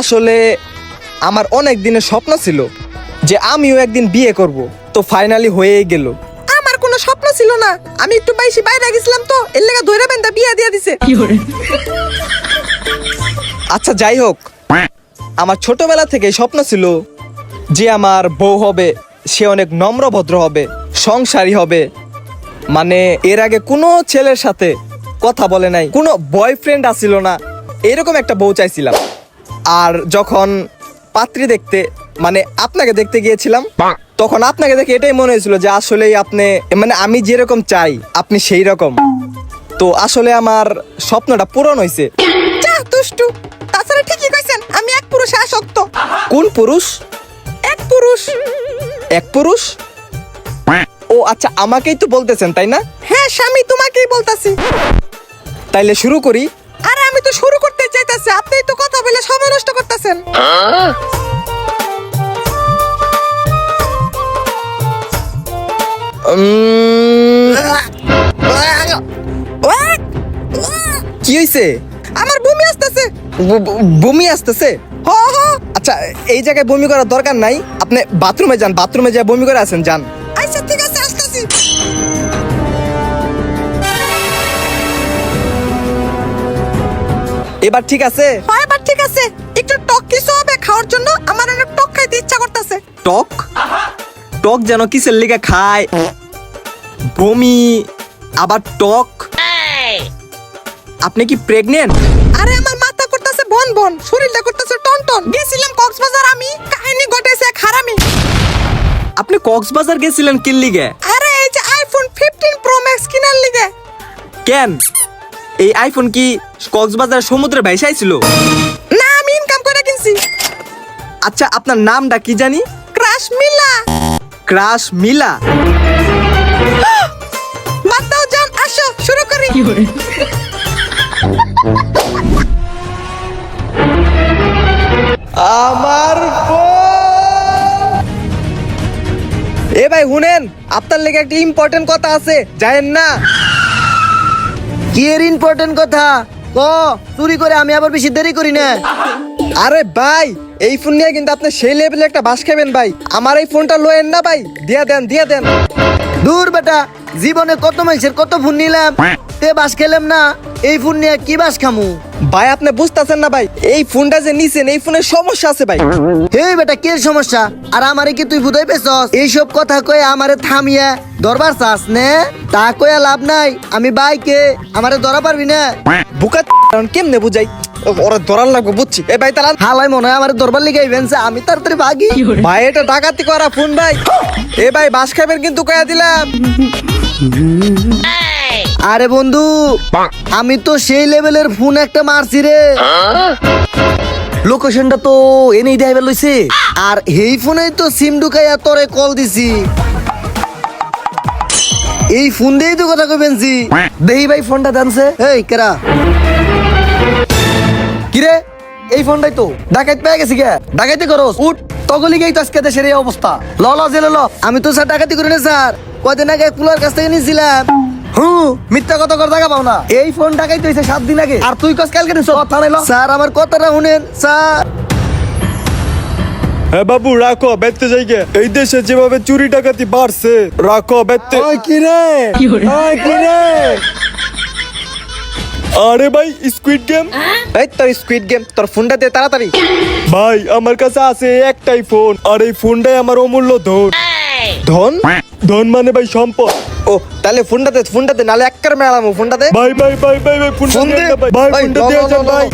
আসলে আমার অনেক দিনের স্বপ্ন ছিল যে আমিও একদিন বিয়ে করব। তো ফাইনালি হয়েই গেল। আমার কোনো স্বপ্ন ছিল না। আমি একটু বাইশি বাইরে গেছিলাম তো এর লেগে ধরে বেন্দা বিয়া দিয়ে দিছে। আচ্ছা যাই হোক। আমার ছোটবেলা থেকে স্বপ্ন ছিল যে আমার বউ হবে সে অনেক নম্র ভদ্র হবে সংসারী হবে। মানে এর আগে কোনো ছেলের সাথে কথা বলে নাই কোনো বয়ফ্রেন্ড আসিল না এরকম একটা বউ চাইছিলাম। আর যখন পাত্রী দেখতে মানে আপনাকে দেখতে গিয়েছিলাম তখন আপনাকে দেখে এটাই মনে হয়েছিল যে আসলেই আপনি মানে আমি যেরকম চাই আপনি সেই রকম। তো আসলে আমার স্বপ্নটা পূরণ হয়েছে যা দুষ্টু! তাছাড়া ঠিকই কইছেন আমি এক পুরুষে আসক্ত। কোন পুরুষ? এক পুরুষ। এক পুরুষ? ও আচ্ছা আমাকেই তো বলতেছেন তাই না? হ্যাঁ স্বামী তোমাকেই বলতাছি। তাইলে শুরু করি। আমি তো শুরু করতে চাইতাছি আপনিই তো কথা বলে সময় নষ্ট করতেছেন। কি হয়েছে আমার বমি আসতেছে। বমি আসতেছে? হ হ। আচ্ছা এই জায়গায় বমি করার দরকার নাই। আপনি বাথরুমে যান বাথরুমে যা বমি করে আছেন যান। এবার ঠিক আছে? হয় এবার ঠিক আছে। একটু টক কিছু হবে খাওয়ার জন্য। আমার অনেক টক খাইতে ইচ্ছা করতেছে। টক? টক যেন কিসের লিগে খায়? বমি আবার টক? আপনি কি প্রেগনেন্ট আরে আমার মাথা করতেছে বন বন শরীরটা করতেছে টন টন। গেছিলাম কক্সবাজার আমি। কাহিনী ঘটেছে এক হারামি। আপনি কক্সবাজার গেছিলেন কিল লিগে? আরে এই যে আইফোন 15 প্রো ম্যাক্স কিনার লিগে। কেন? এই আইফোন কি কক্সবাজার সমুদ্রে ভাইসাইছিল না আমি ইনকাম করে কিনছি। আচ্ছা আপনার নামটা কি জানি? ক্রাশ মিলা ক্রাশ মিলা বাদ দাও জান আসো শুরু করি। আমার এ ভাই শুনেন আপনার লেগে একটা ইম্পর্টেন্ট কথা আছে জানেন না? কি এর ইম্পর্টেন্ট কথা? ক চুরি করে আমি আবার বেশি দেরি করি না। আরে ভাই, এই ফোন নিয়ে কিন্তু আপনি সেই লেভেলে একটা বাস খাবেন ভাই। আমার এই ফোনটা লয়েন না ভাই, দিয়া দেন দিয়া দেন। দূর বেটা, জীবনে কত মানুষের কত ফোন নিলাম। তে বাস খেলাম না এই ফোন নিয়ে কি বাস খামু? ভাই আপনি বুঝতেছেন না ভাই এই ফোনটা যে নিছেন এই ফোনের সমস্যা আছে ভাই। হে বেটা কে সমস্যা? আর আমারে কি তুই বুঝাই পেছস? এইসব কথা কয়ে আমারে থামিয়া দরবার চাস নে? তা কয়ে লাভ নাই আমি বাইকে আমারে ধরা পারবি না। বুকা কারণ কেমনে বুঝাই? ওরা ধরার লাগবে বুঝছি। এ ভাই তারা হালাই মনে হয় আমারে দরবার লিগে ইভেন্টস আমি তাড়াতাড়ি ভাগি। ভাই এটা ডাকাতি করা ফোন ভাই। এ ভাই বাস খাবেন কিন্তু কয়া দিলাম। আরে বন্ধু আমি তো সেই লেভেলের ফোন একটা মারছি রে। লোকেশনটা তো এনেই দেখাইবার লইছে। আর এই ফোনে তো সিম ঢুকাইয়া তোরে কল দিছি। এই ফোন দিয়েই তো কথা কইবেনছি দেহি ভাই ফোনটা জানছে এই কেরা? কিরে? এই ফোনটাই তো। ডাকাইত পেয়ে গেছি কে? ডাকাইতে করস। উঠ তগলি গেই তো আজকে দেশের এই অবস্থা। ল ল জেলে ল। আমি তো স্যার ডাকাতি করি না স্যার। কয়দিন আগে কুলার কাছ থেকে নিয়েছিলাম। হুম মিথ্যা কথা কর জায়গা পাও না। এই ফোন হয়েছে সাত দিন আগে। আর তুই কস কালকে নিছ? থানায় ল। স্যার আমার কথাটা শুনেন স্যার। হ্যাঁ বাবু রাখো বেতে জায়গা এই দেশে যেভাবে চুরি ডাকাতি বাড়ছে রাখো বেতে ওই কি রে? কি রে? আরে ভাই স্কুইড গেম এই তোর স্কুইড গেম তোর ফোনটা দে তাড়াতাড়ি। ভাই আমার কাছে আছে একটাই ফোন আর এই ফোনটাই আমার অমূল্য ধন। ধন? ধন মানে ভাই সম্পদ। ও তাহলে ফোনটা দে ফোনটা দে নালে একবার মেলাম ফোনটা দে ভাই ভাই ভাই ভাই ভাই ফোন দে। ভাই ফোনটা দিয়ে যান। ভাই।